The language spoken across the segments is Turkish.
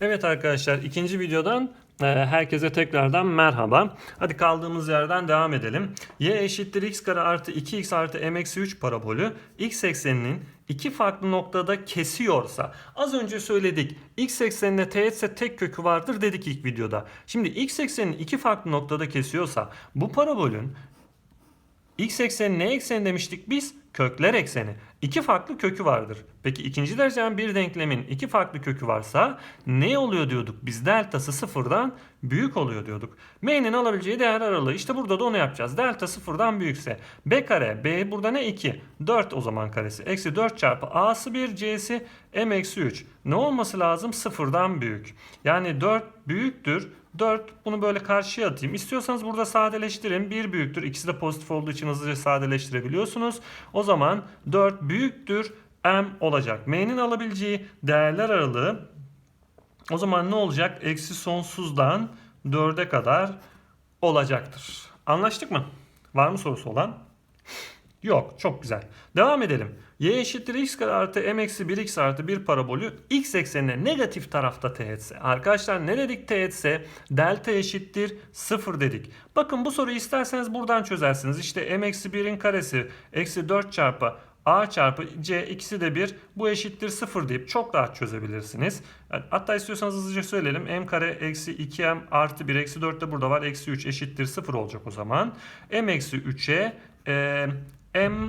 Evet arkadaşlar ikinci videodan e, herkese tekrardan merhaba. Hadi kaldığımız yerden devam edelim. Y eşittir x kare artı 2x artı m eksi 3 parabolü x ekseninin iki farklı noktada kesiyorsa az önce söyledik x eksenine teğetse tek kökü vardır dedik ilk videoda. Şimdi x ekseninin iki farklı noktada kesiyorsa bu parabolün X ekseni ne ekseni demiştik biz? Kökler ekseni. İki farklı kökü vardır. Peki ikinci dereceden bir denklemin iki farklı kökü varsa ne oluyor diyorduk? Biz deltası sıfırdan büyük oluyor diyorduk. M'nin alabileceği değer aralığı. İşte burada da onu yapacağız. Delta sıfırdan büyükse B kare. B burada ne? 2. 4 o zaman karesi. Eksi 4 çarpı A'sı 1 C'si M eksi 3. Ne olması lazım? Sıfırdan büyük. Yani 4 büyüktür. 4 bunu böyle karşıya atayım. İstiyorsanız burada sadeleştirin. 1 büyüktür. İkisi de pozitif olduğu için hızlıca sadeleştirebiliyorsunuz. O zaman 4 büyüktür m olacak. M'nin alabileceği değerler aralığı o zaman ne olacak? Eksi sonsuzdan 4'e kadar olacaktır. Anlaştık mı? Var mı sorusu olan? Yok. Çok güzel. Devam edelim. Y eşittir x kare artı m eksi 1x artı 1 parabolü x eksenine negatif tarafta teğetse. Arkadaşlar ne dedik teğetse? Delta eşittir 0 dedik. Bakın bu soruyu isterseniz buradan çözersiniz. İşte m eksi 1'in karesi eksi 4 çarpı a çarpı c ikisi de 1 bu eşittir 0 deyip çok rahat çözebilirsiniz. Hatta istiyorsanız hızlıca söyleyelim. m kare eksi 2m artı 1 eksi 4 de burada var. Eksi 3 eşittir 0 olacak o zaman. m eksi 3'e e, m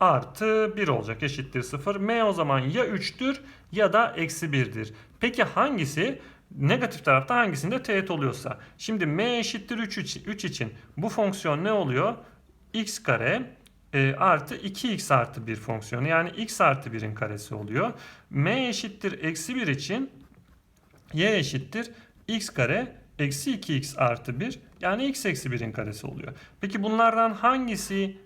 artı 1 olacak eşittir 0. M o zaman ya 3'tür ya da eksi 1'dir. Peki hangisi? Negatif tarafta hangisinde teğet oluyorsa. Şimdi m eşittir 3, 3 için bu fonksiyon ne oluyor? x kare e, artı 2x artı 1 fonksiyonu yani x artı 1'in karesi oluyor. m eşittir eksi 1 için y eşittir x kare eksi 2x artı 1 yani x eksi 1'in karesi oluyor. Peki bunlardan hangisi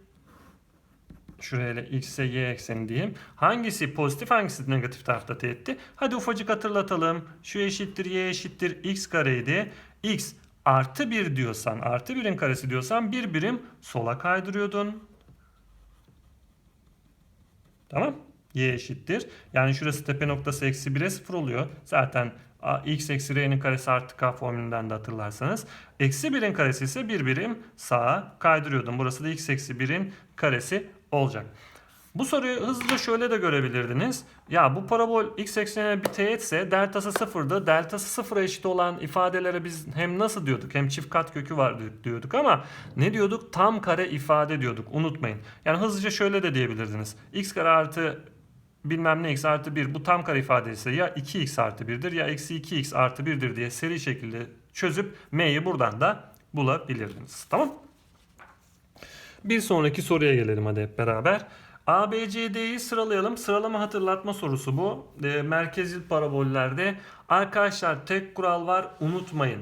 şuraya x'e y ekseni diyeyim. Hangisi pozitif hangisi negatif tarafta teğetti? Hadi ufacık hatırlatalım. Şu eşittir y eşittir x kareydi. x artı 1 diyorsan artı 1'in karesi diyorsan bir birim sola kaydırıyordun. Tamam. Y eşittir. Yani şurası tepe noktası eksi 1'e 0 oluyor. Zaten x eksi r'nin karesi artı k formülünden de hatırlarsanız. Eksi 1'in karesi ise bir birim sağa kaydırıyordum. Burası da x eksi 1'in karesi olacak. Bu soruyu hızlıca şöyle de görebilirdiniz. Ya bu parabol x eksenine bir teğetse deltası sıfırdı. Deltası sıfıra eşit olan ifadelere biz hem nasıl diyorduk hem çift kat kökü var diyorduk ama ne diyorduk? Tam kare ifade diyorduk. Unutmayın. Yani hızlıca şöyle de diyebilirdiniz. x kare artı bilmem ne x artı 1 bu tam kare ifade ise ya 2x artı 1'dir ya eksi 2x artı 1'dir diye seri şekilde çözüp m'yi buradan da bulabilirdiniz. Tamam Bir sonraki soruya gelelim hadi hep beraber. A, B, C, D'yi sıralayalım. Sıralama hatırlatma sorusu bu. E, merkezil parabollerde. Arkadaşlar tek kural var unutmayın.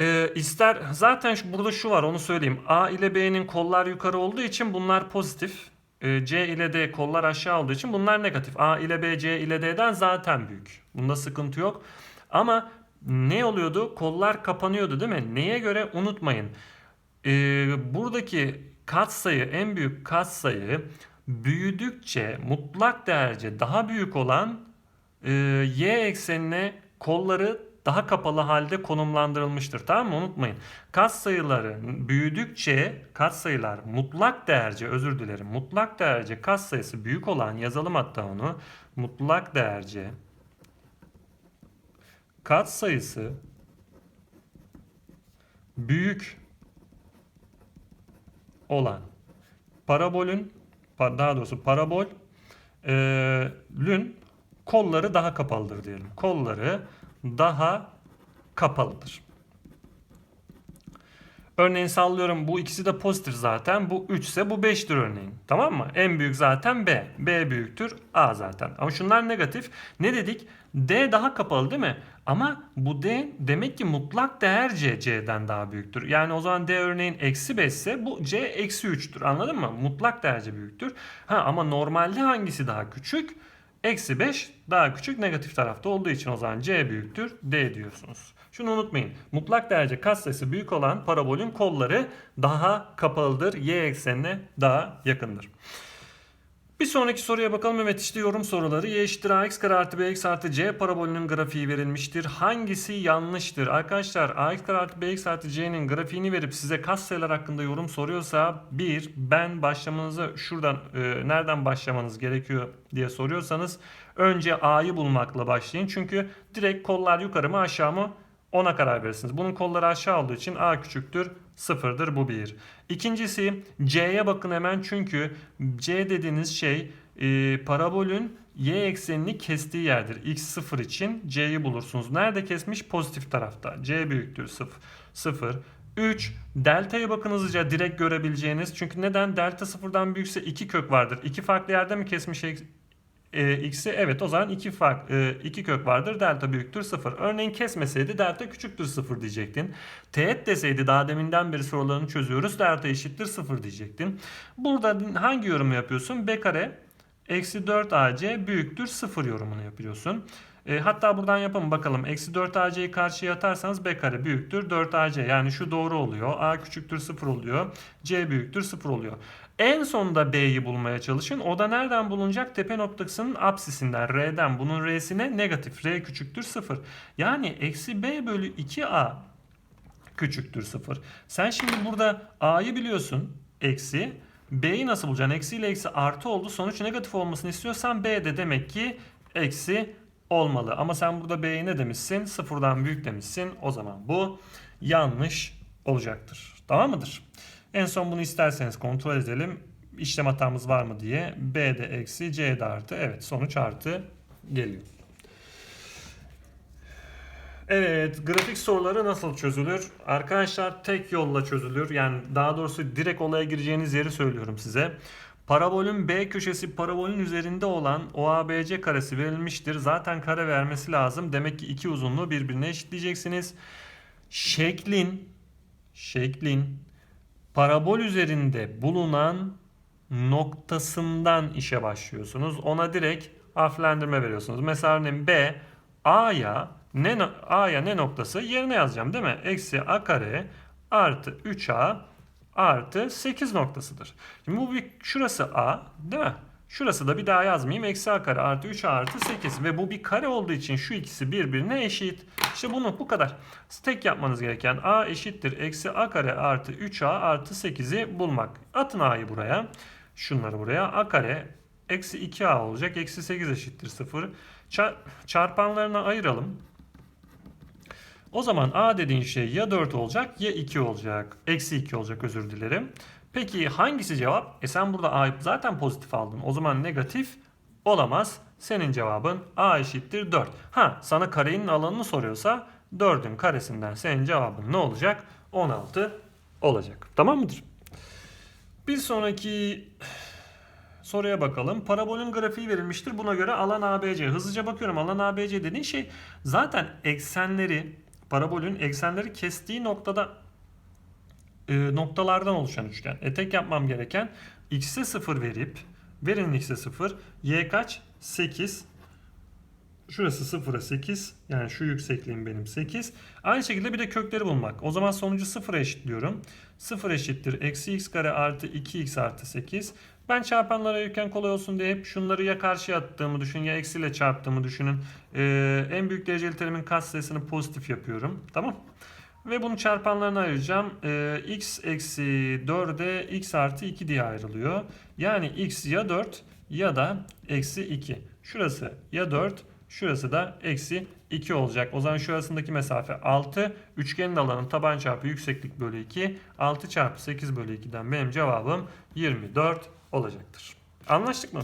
E, ister zaten şu, burada şu var onu söyleyeyim. A ile B'nin kollar yukarı olduğu için bunlar pozitif. E, C ile D kollar aşağı olduğu için bunlar negatif. A ile B, C ile D'den zaten büyük. Bunda sıkıntı yok. Ama ne oluyordu? Kollar kapanıyordu değil mi? Neye göre? Unutmayın. E, buradaki katsayı, en büyük katsayı büyüdükçe mutlak değerce daha büyük olan e, y eksenine kolları daha kapalı halde konumlandırılmıştır. Tamam mı? Unutmayın. Katsayıları büyüdükçe katsayılar mutlak değerce özür dilerim. Mutlak değerce katsayısı büyük olan yazalım hatta onu. Mutlak değerce katsayısı büyük olan parabolün daha doğrusu parabolün kolları daha kapalıdır diyelim. Kolları daha kapalıdır. Örneğin sallıyorum bu ikisi de pozitif zaten. Bu 3 ise bu 5'tir örneğin. Tamam mı? En büyük zaten B. B büyüktür A zaten. Ama şunlar negatif. Ne dedik? D daha kapalı değil mi? Ama bu D demek ki mutlak değer C C'den daha büyüktür. Yani o zaman D örneğin eksi 5 ise bu C eksi 3'tür. Anladın mı? Mutlak değer C büyüktür. Ha ama normalde hangisi daha küçük? Eksi 5 daha küçük negatif tarafta olduğu için o zaman C büyüktür D diyorsunuz. Şunu unutmayın. Mutlak derece katsayısı büyük olan parabolün kolları daha kapalıdır. Y eksenine daha yakındır. Bir sonraki soruya bakalım. Evet işte yorum soruları. Y eşittir ax kare artı bx artı c parabolünün grafiği verilmiştir. Hangisi yanlıştır? Arkadaşlar ax kare artı bx artı c'nin grafiğini verip size kas sayılar hakkında yorum soruyorsa bir ben başlamanızı şuradan e, nereden başlamanız gerekiyor diye soruyorsanız önce a'yı bulmakla başlayın. Çünkü direkt kollar yukarı mı aşağı mı ona karar verirsiniz. Bunun kolları aşağı olduğu için a küçüktür sıfırdır bu bir. İkincisi c'ye bakın hemen çünkü c dediğiniz şey e, parabolün y eksenini kestiği yerdir. x sıfır için c'yi bulursunuz. Nerede kesmiş? Pozitif tarafta. c büyüktür sıfır. sıfır. 3. Delta'ya bakın hızlıca direkt görebileceğiniz. Çünkü neden? Delta sıfırdan büyükse 2 kök vardır. 2 farklı yerde mi kesmiş e, x'i evet o zaman iki fark e, iki kök vardır. Delta büyüktür 0. Örneğin kesmeseydi delta küçüktür 0 diyecektin. Teğet deseydi daha deminden beri sorularını çözüyoruz. Delta eşittir 0 diyecektin. Burada hangi yorumu yapıyorsun? B kare eksi 4 AC büyüktür 0 yorumunu yapıyorsun. E, hatta buradan yapalım bakalım. Eksi 4 AC'yi karşıya atarsanız B kare büyüktür 4 AC. Yani şu doğru oluyor. A küçüktür 0 oluyor. C büyüktür 0 oluyor. En sonda B'yi bulmaya çalışın. O da nereden bulunacak? Tepe noktasının apsisinden R'den. Bunun R'sine negatif. R küçüktür 0. Yani eksi B bölü 2A küçüktür 0. Sen şimdi burada A'yı biliyorsun. Eksi. B'yi nasıl bulacaksın? Eksi ile eksi artı oldu. Sonuç negatif olmasını istiyorsan B de demek ki eksi olmalı. Ama sen burada B'yi ne demişsin? Sıfırdan büyük demişsin. O zaman bu yanlış olacaktır. Tamam mıdır? En son bunu isterseniz kontrol edelim. İşlem hatamız var mı diye. B'de eksi C'de artı. Evet sonuç artı geliyor. Evet, grafik soruları nasıl çözülür? Arkadaşlar tek yolla çözülür. Yani daha doğrusu direkt olaya gireceğiniz yeri söylüyorum size. Parabolün B köşesi parabolün üzerinde olan OABC karesi verilmiştir. Zaten kare vermesi lazım. Demek ki iki uzunluğu birbirine eşitleyeceksiniz. Şeklin şeklin parabol üzerinde bulunan noktasından işe başlıyorsunuz. Ona direkt harflendirme veriyorsunuz. Mesela örneğin B A'ya ne A'ya ne noktası yerine yazacağım değil mi? Eksi A kare artı 3A artı 8 noktasıdır. Şimdi bu bir şurası A değil mi? Şurası da bir daha yazmayayım. Eksi A kare artı 3A artı 8. Ve bu bir kare olduğu için şu ikisi birbirine eşit. İşte bunu bu kadar. Tek yapmanız gereken A eşittir. Eksi A kare artı 3A artı 8'i bulmak. Atın A'yı buraya. Şunları buraya. A kare eksi 2A olacak. Eksi 8 eşittir 0. Çarpanlarına ayıralım. O zaman A dediğin şey ya 4 olacak ya 2 olacak. Eksi 2 olacak özür dilerim. Peki hangisi cevap? E sen burada A'yı zaten pozitif aldın. O zaman negatif olamaz. Senin cevabın A eşittir 4. Ha sana karenin alanını soruyorsa 4'ün karesinden senin cevabın ne olacak? 16 olacak. Tamam mıdır? Bir sonraki soruya bakalım. Parabolün grafiği verilmiştir. Buna göre alan ABC. Hızlıca bakıyorum. Alan ABC dediğin şey zaten eksenleri parabolün eksenleri kestiği noktada e, noktalardan oluşan üçgen. E tek yapmam gereken x'e 0 verip verin x'e 0 y kaç? 8 Şurası 0'a 8. Yani şu yüksekliğim benim 8. Aynı şekilde bir de kökleri bulmak. O zaman sonucu 0'a eşitliyorum. 0 eşittir. Eksi x kare artı 2x artı 8. Ben çarpanlara ayırırken kolay olsun diye hep şunları ya karşıya attığımı düşünün ya eksiyle çarptığımı düşünün. Ee, en büyük dereceli terimin katsayısını pozitif yapıyorum. Tamam. Ve bunu çarpanlarına ayıracağım. Ee, x eksi 4'e x artı 2 diye ayrılıyor. Yani x ya 4 ya da eksi 2. Şurası ya 4 şurası da eksi 2 olacak. O zaman şurasındaki mesafe 6. Üçgenin alanı taban çarpı yükseklik bölü 2. 6 çarpı 8 bölü 2'den benim cevabım 24 olacaktır. Anlaştık mı?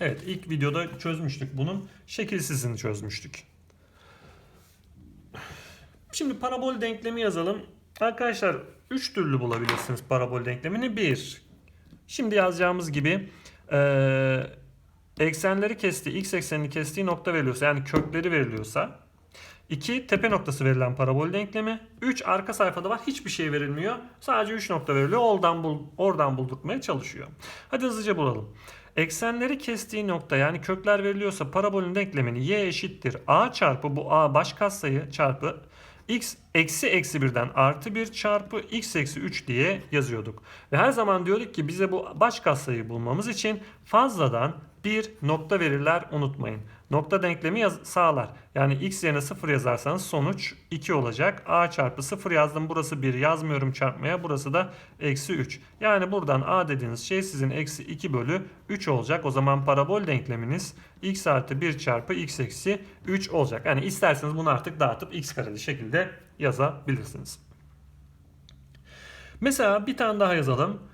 Evet ilk videoda çözmüştük bunun şekilsizini çözmüştük. Şimdi parabol denklemi yazalım. Arkadaşlar 3 türlü bulabilirsiniz parabol denklemini. 1. Şimdi yazacağımız gibi ee, eksenleri kestiği, x eksenini kestiği nokta veriliyorsa yani kökleri veriliyorsa 2 tepe noktası verilen parabol denklemi. 3 arka sayfada var. Hiçbir şey verilmiyor. Sadece 3 nokta veriliyor. Oradan, bul, oradan buldurtmaya çalışıyor. Hadi hızlıca bulalım. Eksenleri kestiği nokta yani kökler veriliyorsa parabolün denklemini y eşittir a çarpı bu a baş katsayı çarpı x eksi eksi birden artı 1 çarpı x eksi 3 diye yazıyorduk. Ve her zaman diyorduk ki bize bu baş katsayıyı bulmamız için fazladan bir nokta verirler unutmayın. Nokta denklemi yaz- sağlar. Yani x yerine 0 yazarsanız sonuç 2 olacak. a çarpı 0 yazdım. Burası 1 yazmıyorum çarpmaya. Burası da eksi 3. Yani buradan a dediğiniz şey sizin eksi 2 bölü 3 olacak. O zaman parabol denkleminiz x artı 1 çarpı x eksi 3 olacak. Yani isterseniz bunu artık dağıtıp x kareli şekilde yazabilirsiniz. Mesela bir tane daha yazalım.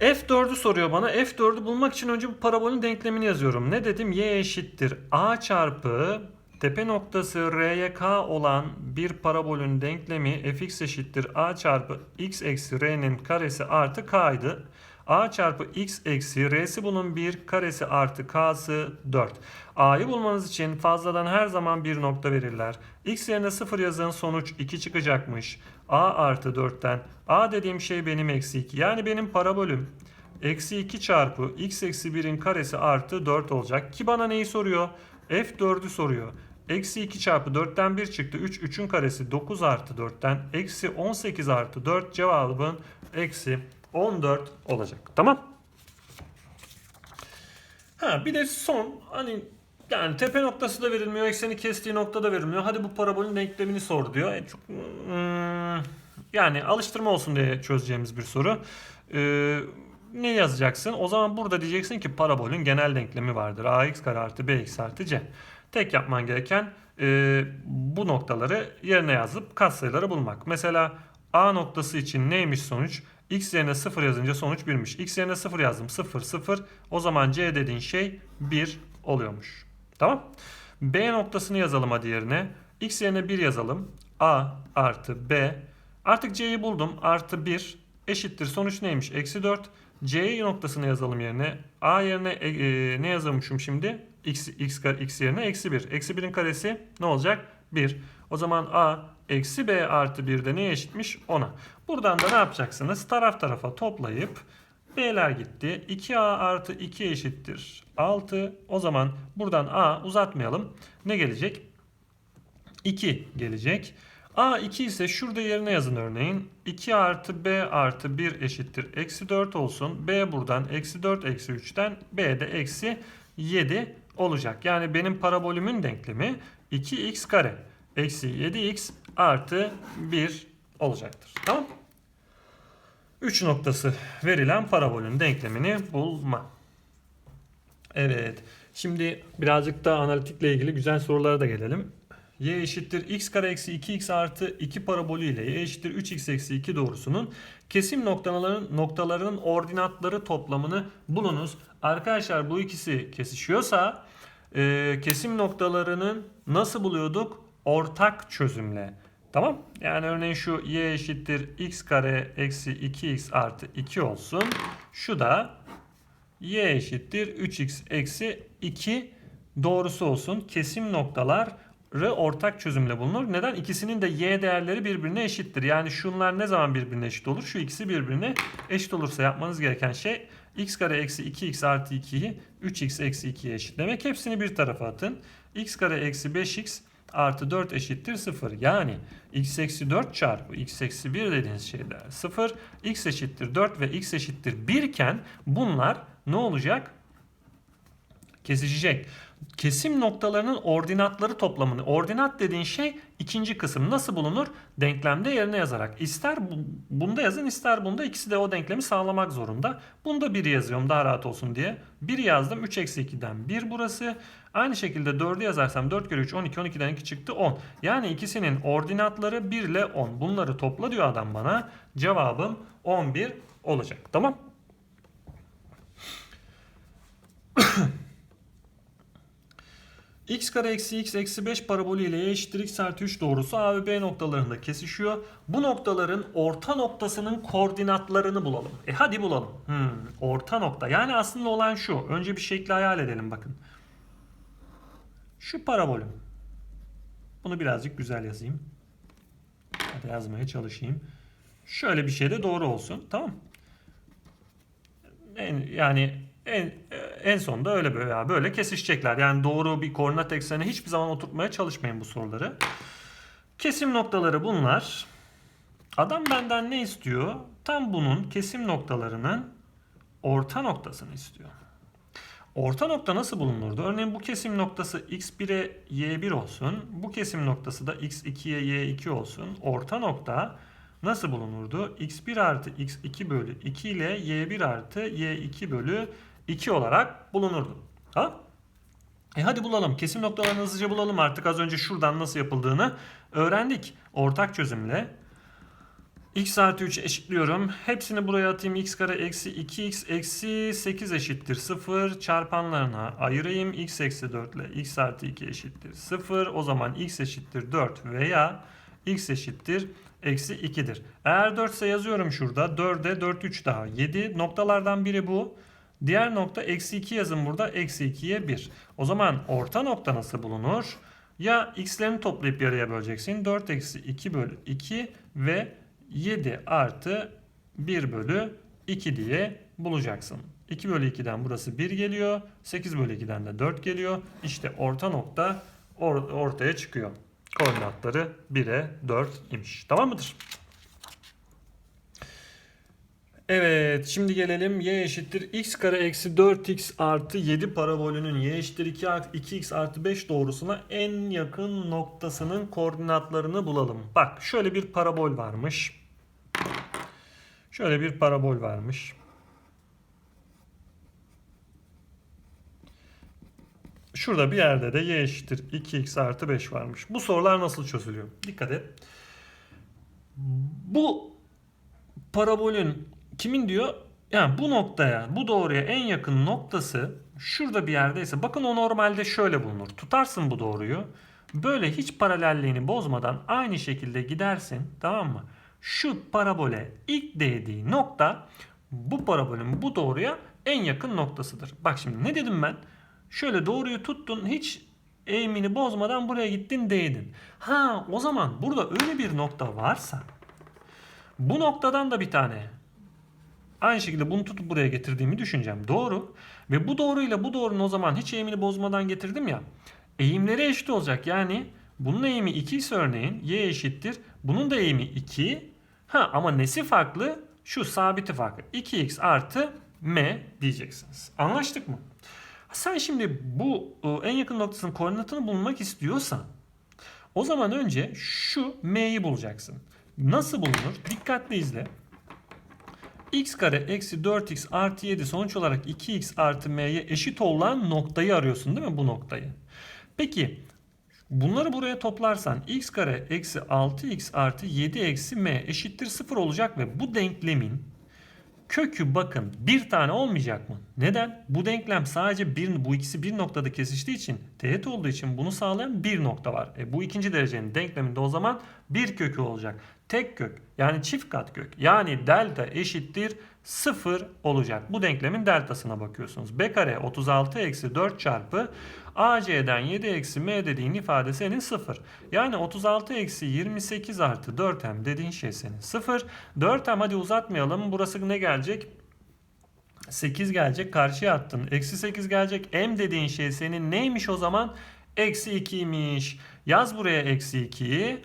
F4'ü soruyor bana. F4'ü bulmak için önce bu parabolün denklemini yazıyorum. Ne dedim? Y eşittir A çarpı tepe noktası R'ye K olan bir parabolün denklemi fx eşittir A çarpı x eksi R'nin karesi artı K'ydı. A çarpı x eksi R'si bunun 1 karesi artı K'sı 4. A'yı bulmanız için fazladan her zaman bir nokta verirler. X yerine 0 yazın sonuç 2 çıkacakmış. A artı 4'ten A dediğim şey benim eksi 2. Yani benim parabolüm eksi 2 çarpı x eksi 1'in karesi artı 4 olacak. Ki bana neyi soruyor? F4'ü soruyor. Eksi 2 çarpı 4'ten 1 çıktı. 3, 3'ün karesi 9 artı 4'ten. Eksi 18 artı 4 cevabın eksi 14 olacak. Tamam. Ha bir de son hani yani tepe noktası da verilmiyor. Ekseni kestiği nokta da verilmiyor. Hadi bu parabolün denklemini sor diyor. E, çok, hmm, yani alıştırma olsun diye çözeceğimiz bir soru. Ee, ne yazacaksın? O zaman burada diyeceksin ki parabolün genel denklemi vardır. ax kare artı bx artı c. Tek yapman gereken e, bu noktaları yerine yazıp katsayıları bulmak. Mesela a noktası için neymiş sonuç? x yerine 0 yazınca sonuç 1'miş. x yerine 0 yazdım. 0 0. O zaman c dediğin şey 1 oluyormuş. Tamam. B noktasını yazalım hadi yerine. X yerine 1 yazalım. A artı B. Artık C'yi buldum. Artı 1 eşittir. Sonuç neymiş? Eksi 4. C noktasını yazalım yerine. A yerine e, e, ne yazılmışım şimdi? X, x, x yerine eksi 1. Eksi 1'in karesi ne olacak? 1. O zaman A eksi B artı 1 de neye eşitmiş? 10'a. Buradan da ne yapacaksınız? Taraf tarafa toplayıp B'ler gitti. 2A artı 2 eşittir 6. O zaman buradan A uzatmayalım. Ne gelecek? 2 gelecek. A 2 ise şurada yerine yazın örneğin. 2 artı B artı 1 eşittir. Eksi 4 olsun. B buradan eksi 4 eksi 3'ten B de eksi 7 olacak. Yani benim parabolümün denklemi 2x kare eksi 7x artı 1 olacaktır. Tamam 3 noktası verilen parabolün denklemini bulma. Evet. Şimdi birazcık da analitikle ilgili güzel sorulara da gelelim. y eşittir x kare eksi 2x artı 2 parabolü ile y eşittir 3x eksi 2 doğrusunun kesim noktaların noktalarının ordinatları toplamını bulunuz. Arkadaşlar bu ikisi kesişiyorsa e, kesim noktalarının nasıl buluyorduk? Ortak çözümle. Tamam. Yani örneğin şu y eşittir x kare eksi 2x artı 2 olsun. Şu da y eşittir 3x eksi 2 doğrusu olsun. Kesim noktaları ortak çözümle bulunur. Neden? İkisinin de y değerleri birbirine eşittir. Yani şunlar ne zaman birbirine eşit olur? Şu ikisi birbirine eşit olursa yapmanız gereken şey x kare eksi 2x artı 2'yi 3x eksi 2'ye eşitlemek. Hepsini bir tarafa atın. x kare eksi 5x artı 4 eşittir 0. Yani x eksi 4 çarpı x eksi 1 dediğiniz şeyler 0. x eşittir 4 ve x eşittir 1 iken bunlar ne olacak? Kesişecek. Kesim noktalarının ordinatları toplamını. Ordinat dediğin şey ikinci kısım. Nasıl bulunur? Denklemde yerine yazarak. İster bu- bunda yazın ister bunda ikisi de o denklemi sağlamak zorunda. Bunda 1 yazıyorum daha rahat olsun diye. 1 yazdım 3 eksi 2'den 1 burası. Aynı şekilde 4'ü yazarsam 4 kere 3 12 12'den 2 çıktı 10. Yani ikisinin ordinatları 1 ile 10. Bunları topla diyor adam bana. Cevabım 11 olacak. Tamam. X kare eksi x eksi 5 parabolü ile y eşittir x artı 3 doğrusu A ve B noktalarında kesişiyor. Bu noktaların orta noktasının koordinatlarını bulalım. E hadi bulalım. Hmm, orta nokta. Yani aslında olan şu. Önce bir şekli hayal edelim bakın. Şu parabolüm. Bunu birazcık güzel yazayım. Hadi yazmaya çalışayım. Şöyle bir şey de doğru olsun. Tamam. Yani en, en sonunda öyle böyle böyle kesişecekler. Yani doğru bir koordinat eksenine hiçbir zaman oturtmaya çalışmayın bu soruları. Kesim noktaları bunlar. Adam benden ne istiyor? Tam bunun kesim noktalarının orta noktasını istiyor. Orta nokta nasıl bulunurdu? Örneğin bu kesim noktası x1'e y1 olsun. Bu kesim noktası da x2'ye y2 olsun. Orta nokta nasıl bulunurdu? x1 artı x2 bölü 2 ile y1 artı y2 bölü 2 olarak bulunurdu. Ha? E hadi bulalım. Kesim noktalarını hızlıca bulalım artık. Az önce şuradan nasıl yapıldığını öğrendik. Ortak çözümle x artı 3 eşitliyorum. Hepsini buraya atayım. x kare eksi 2x eksi 8 eşittir 0. Çarpanlarına ayırayım. x eksi 4 ile x artı 2 eşittir 0. O zaman x eşittir 4 veya x eşittir eksi 2'dir. Eğer 4 ise yazıyorum şurada. 4'e 4 3 daha 7. Noktalardan biri bu. Diğer nokta eksi 2 yazın burada. Eksi 2'ye 1. O zaman orta nokta nasıl bulunur? Ya x'lerini toplayıp yarıya böleceksin. 4 eksi 2 bölü 2 ve 7 artı 1 bölü 2 diye bulacaksın. 2 bölü 2'den burası 1 geliyor. 8 bölü 2'den de 4 geliyor. İşte orta nokta or- ortaya çıkıyor. Koordinatları 1'e 4 imiş. Tamam mıdır? Evet şimdi gelelim y eşittir x kare eksi 4x artı 7 parabolünün y eşittir 2 2x artı 5 doğrusuna en yakın noktasının koordinatlarını bulalım. Bak şöyle bir parabol varmış. Şöyle bir parabol varmış. Şurada bir yerde de y eşittir 2x artı 5 varmış. Bu sorular nasıl çözülüyor? Dikkat et. Bu parabolün kimin diyor? Yani bu noktaya, bu doğruya en yakın noktası şurada bir yerdeyse bakın o normalde şöyle bulunur. Tutarsın bu doğruyu. Böyle hiç paralelliğini bozmadan aynı şekilde gidersin. Tamam mı? Şu parabole ilk değdiği nokta bu parabolün bu doğruya en yakın noktasıdır. Bak şimdi ne dedim ben? Şöyle doğruyu tuttun hiç eğimini bozmadan buraya gittin değdin. Ha o zaman burada öyle bir nokta varsa bu noktadan da bir tane aynı şekilde bunu tutup buraya getirdiğimi düşüneceğim. Doğru. Ve bu doğruyla bu doğrunun o zaman hiç eğimini bozmadan getirdim ya. Eğimleri eşit olacak. Yani bunun eğimi 2 ise örneğin y eşittir. Bunun da eğimi 2. Ha ama nesi farklı? Şu sabiti farklı. 2x artı m diyeceksiniz. Anlaştık mı? Sen şimdi bu en yakın noktasının koordinatını bulmak istiyorsan o zaman önce şu m'yi bulacaksın. Nasıl bulunur? Dikkatli izle. X kare eksi 4x artı 7 sonuç olarak 2x artı m'ye eşit olan noktayı arıyorsun değil mi bu noktayı? Peki bunları buraya toplarsan x kare eksi 6x artı 7 eksi m eşittir 0 olacak ve bu denklemin kökü bakın bir tane olmayacak mı? Neden? Bu denklem sadece bir, bu ikisi bir noktada kesiştiği için teğet olduğu için bunu sağlayan bir nokta var. E, bu ikinci derecenin denkleminde o zaman bir kökü olacak. Tek kök yani çift kat kök yani delta eşittir 0 olacak. Bu denklemin deltasına bakıyorsunuz. B kare 36 eksi 4 çarpı AC'den 7 eksi M dediğin ifade senin 0. Yani 36 eksi 28 artı 4M dediğin şey senin 0. 4M hadi uzatmayalım. Burası ne gelecek? 8 gelecek. Karşıya attın. Eksi 8 gelecek. M dediğin şey senin neymiş o zaman? Eksi 2'ymiş. Yaz buraya eksi 2'yi.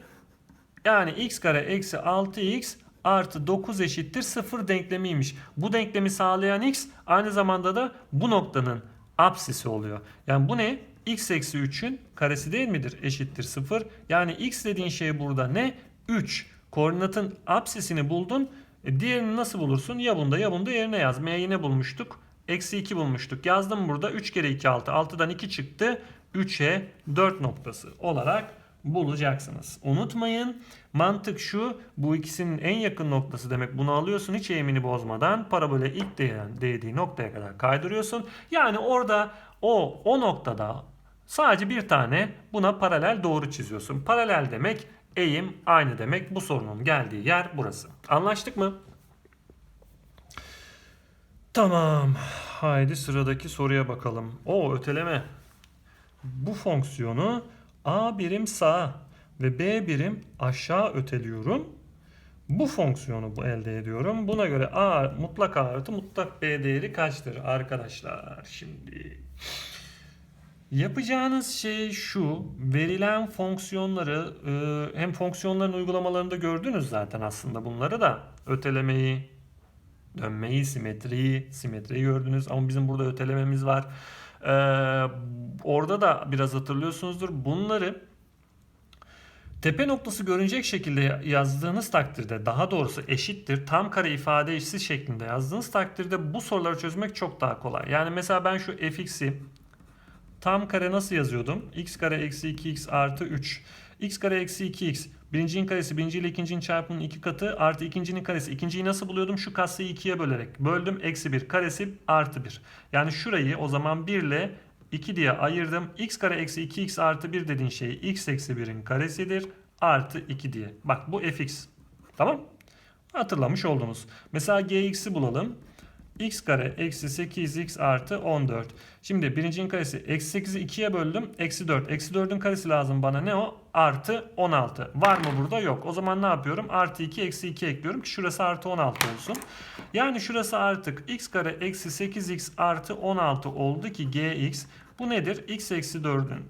Yani x kare eksi 6x artı 9 eşittir 0 denklemiymiş. Bu denklemi sağlayan x aynı zamanda da bu noktanın apsisi oluyor. Yani bu ne? x eksi 3'ün karesi değil midir? Eşittir 0. Yani x dediğin şey burada ne? 3. Koordinatın apsisini buldun. E, diğerini nasıl bulursun? Ya bunda ya bunda yerine yaz. M'yi ne bulmuştuk? Eksi 2 bulmuştuk. Yazdım burada. 3 kere 2 6. 6'dan 2 çıktı. 3'e 4 noktası olarak bulacaksınız. Unutmayın mantık şu bu ikisinin en yakın noktası demek bunu alıyorsun hiç eğimini bozmadan parabole ilk değdiği noktaya kadar kaydırıyorsun. Yani orada o o noktada sadece bir tane buna paralel doğru çiziyorsun. Paralel demek eğim aynı demek bu sorunun geldiği yer burası. Anlaştık mı? Tamam. Haydi sıradaki soruya bakalım. O öteleme. Bu fonksiyonu A birim sağa ve B birim aşağı öteliyorum. Bu fonksiyonu elde ediyorum. Buna göre A mutlak A artı mutlak B değeri kaçtır arkadaşlar? Şimdi Yapacağınız şey şu. Verilen fonksiyonları e, hem fonksiyonların uygulamalarında gördünüz zaten aslında bunları da. Ötelemeyi, dönmeyi, simetriyi, simetriyi gördünüz ama bizim burada ötelememiz var. Ee, orada da biraz hatırlıyorsunuzdur. Bunları tepe noktası görünecek şekilde yazdığınız takdirde daha doğrusu eşittir tam kare ifade eşsiz şeklinde yazdığınız takdirde bu soruları çözmek çok daha kolay. Yani mesela ben şu fx'i tam kare nasıl yazıyordum? x kare eksi 2x artı 3. x kare eksi 2x. Birincinin karesi birinci ile ikincinin çarpımının iki katı artı ikincinin karesi. İkinciyi nasıl buluyordum? Şu katsayı ikiye bölerek. Böldüm eksi 1 karesi artı 1. Yani şurayı o zaman 1 ile 2 diye ayırdım. x kare eksi 2x artı 1 dediğin şey x eksi 1'in karesidir. Artı 2 diye. Bak bu fx. Tamam. Hatırlamış oldunuz. Mesela gx'i bulalım x kare eksi 8x artı 14. Şimdi birincinin karesi eksi 8'i 2'ye böldüm. Eksi 4. Eksi 4'ün karesi lazım bana ne o? Artı 16. Var mı burada? Yok. O zaman ne yapıyorum? Artı 2 eksi 2 ekliyorum ki şurası artı 16 olsun. Yani şurası artık x kare eksi 8x artı 16 oldu ki gx. Bu nedir? x eksi 4'ün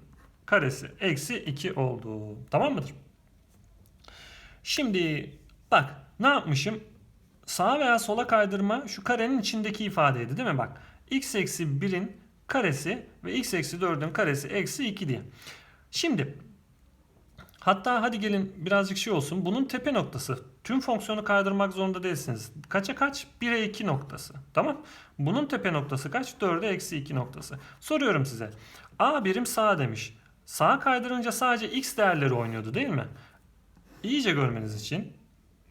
karesi eksi 2 oldu. Tamam mıdır? Şimdi bak ne yapmışım? Sağa veya sola kaydırma şu karenin içindeki ifadeydi değil mi? Bak x eksi 1'in karesi ve x eksi 4'ün karesi eksi 2 diye. Şimdi hatta hadi gelin birazcık şey olsun. Bunun tepe noktası. Tüm fonksiyonu kaydırmak zorunda değilsiniz. Kaça kaç? 1'e 2 noktası. Tamam. Bunun tepe noktası kaç? 4'e eksi 2 noktası. Soruyorum size. A birim sağ demiş. Sağa kaydırınca sadece x değerleri oynuyordu değil mi? İyice görmeniz için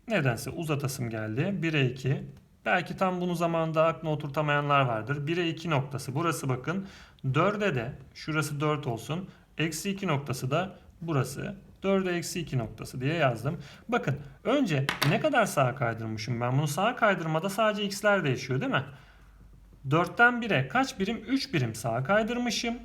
Nedense uzatasım geldi. 1'e 2. Belki tam bunu zamanında aklına oturtamayanlar vardır. 1'e 2 noktası. Burası bakın. 4'e de şurası 4 olsun. Eksi 2 noktası da burası. 4'e eksi 2 noktası diye yazdım. Bakın önce ne kadar sağa kaydırmışım ben? Bunu sağa kaydırmada sadece x'ler değişiyor değil mi? 4'ten 1'e kaç birim? 3 birim sağa kaydırmışım.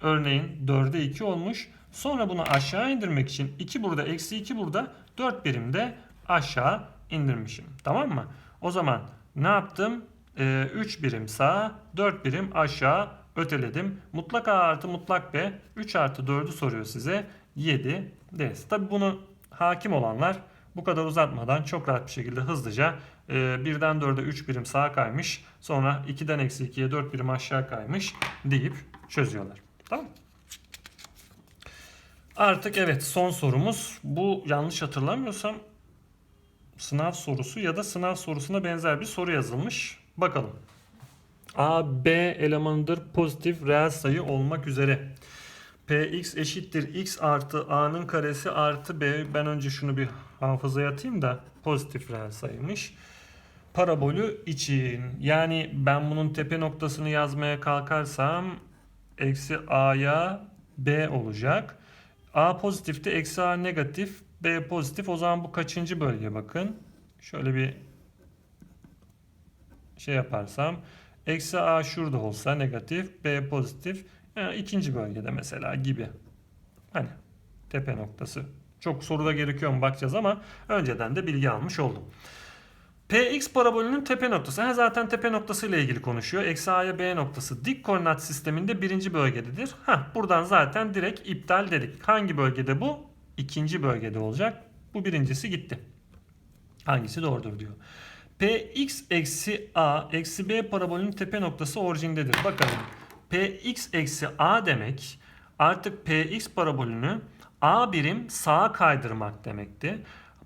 Örneğin 4'e 2 olmuş. Sonra bunu aşağı indirmek için 2 burada eksi 2 burada 4 birim de aşağı indirmişim. Tamam mı? O zaman ne yaptım? Ee, 3 birim sağ, 4 birim aşağı öteledim. Mutlak A artı mutlak B 3 artı 4'ü soruyor size. 7 deriz. Tabi bunu hakim olanlar bu kadar uzatmadan çok rahat bir şekilde hızlıca e, 1'den 4'e 3 birim sağa kaymış. Sonra 2'den eksi 2'ye 4 birim aşağı kaymış deyip çözüyorlar. Tamam Artık evet son sorumuz. Bu yanlış hatırlamıyorsam sınav sorusu ya da sınav sorusuna benzer bir soru yazılmış. Bakalım. A, B elemanıdır pozitif reel sayı olmak üzere. Px eşittir x artı a'nın karesi artı b. Ben önce şunu bir hafızaya atayım da pozitif reel sayıymış. Parabolü için yani ben bunun tepe noktasını yazmaya kalkarsam eksi a'ya b olacak. A pozitifte eksi A negatif B pozitif. O zaman bu kaçıncı bölge bakın. Şöyle bir şey yaparsam. Eksi A şurada olsa negatif. B pozitif. Yani ikinci bölgede mesela gibi. Hani tepe noktası. Çok soruda gerekiyor mu bakacağız ama önceden de bilgi almış oldum. Px parabolünün tepe noktası. Ha, zaten tepe noktası ile ilgili konuşuyor. Eksi a'ya b noktası dik koordinat sisteminde birinci bölgededir. Ha, buradan zaten direkt iptal dedik. Hangi bölgede bu? İkinci bölgede olacak. Bu birincisi gitti. Hangisi doğrudur diyor. Px eksi a eksi b parabolünün tepe noktası orijindedir. Bakalım. Px eksi a demek artık px parabolünü a birim sağa kaydırmak demekti.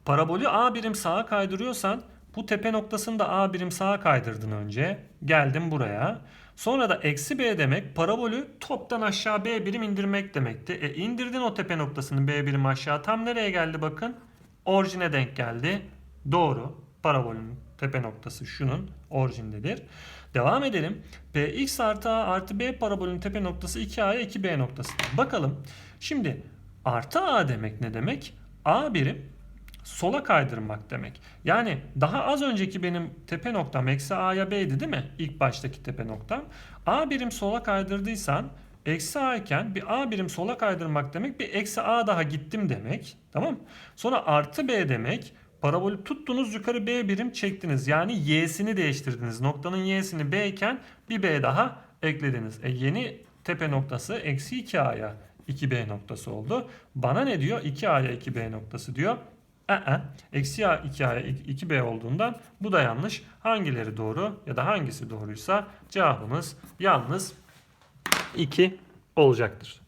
Parabolü a birim sağa kaydırıyorsan bu tepe noktasını da A birim sağa kaydırdın önce. Geldim buraya. Sonra da eksi B demek parabolü toptan aşağı B birim indirmek demekti. E indirdin o tepe noktasını B birim aşağı. Tam nereye geldi bakın? Orijine denk geldi. Doğru. Parabolün tepe noktası şunun orijindedir. Devam edelim. Px artı A artı B parabolün tepe noktası 2A'ya 2B noktası. Bakalım. Şimdi artı A demek ne demek? A birim sola kaydırmak demek. Yani daha az önceki benim tepe noktam eksi a'ya b'ydi değil mi? İlk baştaki tepe noktam. a birim sola kaydırdıysan eksi a iken bir a birim sola kaydırmak demek bir eksi a daha gittim demek. Tamam Sonra artı b demek parabolü tuttunuz yukarı b birim çektiniz. Yani y'sini değiştirdiniz. Noktanın y'sini b iken bir b daha eklediniz. E yeni tepe noktası eksi 2a'ya 2b noktası oldu. Bana ne diyor? 2a'ya 2b noktası diyor. Aa, eksi a 2a'ya 2b olduğundan bu da yanlış. Hangileri doğru ya da hangisi doğruysa cevabımız yalnız 2 olacaktır.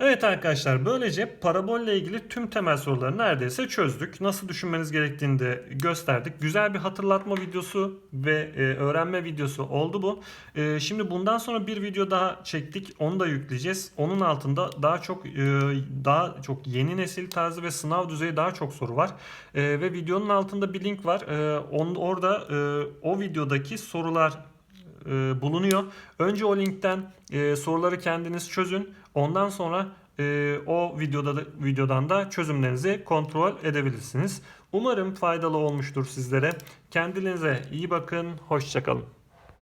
Evet arkadaşlar böylece parabolle ilgili tüm temel soruları neredeyse çözdük. Nasıl düşünmeniz gerektiğini de gösterdik. Güzel bir hatırlatma videosu ve e, öğrenme videosu oldu bu. E, şimdi bundan sonra bir video daha çektik. Onu da yükleyeceğiz. Onun altında daha çok e, daha çok yeni nesil tarzı ve sınav düzeyi daha çok soru var. Ve videonun altında bir link var. On, orada o videodaki sorular e, bulunuyor. Önce o linkten e, soruları kendiniz çözün. Ondan sonra e, o videoda da, videodan da çözümlerinizi kontrol edebilirsiniz. Umarım faydalı olmuştur sizlere. Kendinize iyi bakın. Hoşçakalın.